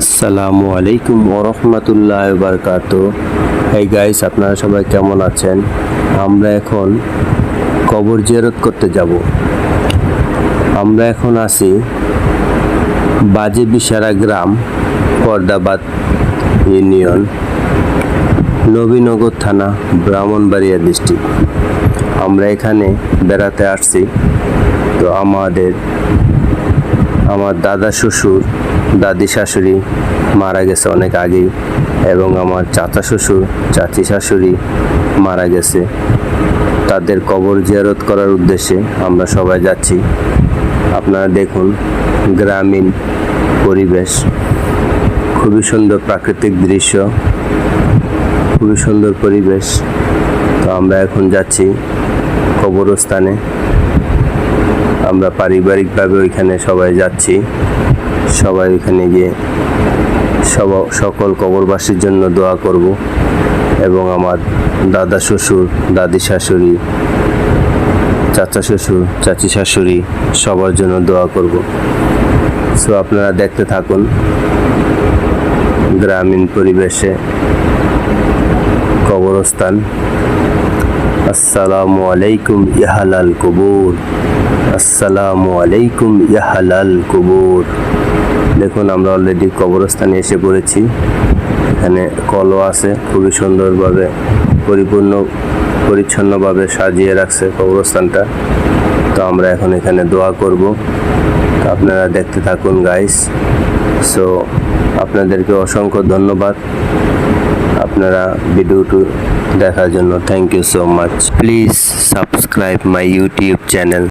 আসসালামু আলাইকুম ওরহমতুল্লাহ বারকাত। এই গাইস আপনারা সবাই কেমন আছেন? আমরা এখন কবর জিয়ারত করতে যাব। আমরা এখন আছি বাজে বিশারা গ্রাম, পর্দাবাদ ইউনিয়ন, নবীনগর থানা, ব্রাহ্মণবাড়িয়া ডিস্ট্রিক্ট আমরা এখানে বেড়াতে আসছি। তো আমাদের, আমার দাদা শ্বশুর দাদি শাশুড়ি মারা গেছে অনেক আগেই এবং আমার চাচা শ্বশুর, চাচি শাশুড়ি মারা গেছে। তাদের কবর জিয়ারত করার উদ্দেশ্যে আমরা সবাই যাচ্ছি। আপনারা দেখুন গ্রামীণ পরিবেশ। খুবই সুন্দর প্রাকৃতিক দৃশ্য, খুবই সুন্দর পরিবেশ। তো আমরা এখন যাচ্ছি কবরস্থানে। আমরা পারিবারিকভাবে ওইখানে সবাই যাচ্ছি। সবাই ওইখানে গিয়ে সব, সকল কবরবাসীর জন্য দোয়া করব এবং আমার দাদা শ্বশুর, দাদি শাশুড়ি, চাচা শ্বশুর, চাচি শাশুড়ি সবার জন্য দোয়া করব। সো আপনারা দেখতে থাকুন গ্রামীণ পরিবেশে কবরস্থান। আসসালামু আলাইকুম, ইহালাল কবুর। আসসালামু আলাইকুম, ইহালাল কবুর। দেখুন, আমরা অলরেডি কবরস্থানে এসে পড়েছি। এখানে কলও আছে, খুবই সুন্দরভাবে পরিপূর্ণ, পরিচ্ছন্নভাবে সাজিয়ে রাখছে কবরস্থানটা। তো আমরা এখন এখানে দোয়া করব। আপনারা দেখতে থাকুন গাইস সো আপনাদেরকে অসংখ্য ধন্যবাদ। আপনারা ভিডিওটি দেখার জন্য thank you so much please subscribe my YouTube channel